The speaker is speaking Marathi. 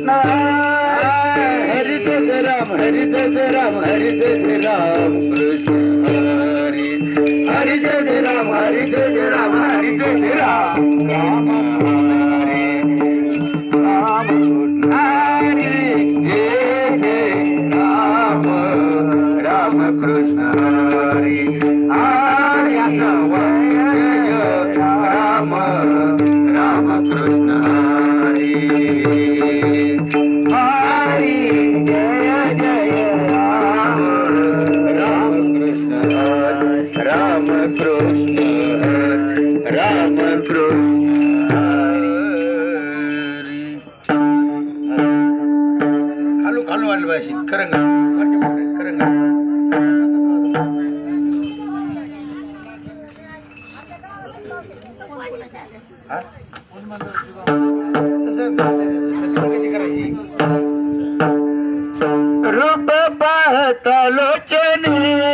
कृष्ण हरी जय राम हरि जय राम हरि जय राम कृष्ण हरि हरि जय राम हरि जय राम हरि जय राम राम हरी राम कृष्ण हरी जय जय राम राम कृष्ण हरी हरी जय राम राम कृष्ण कृष्ण राम कृष्ण। खालू खालू वाटलं पाहिजे खरं का तसंच रूप पाहता लोचनी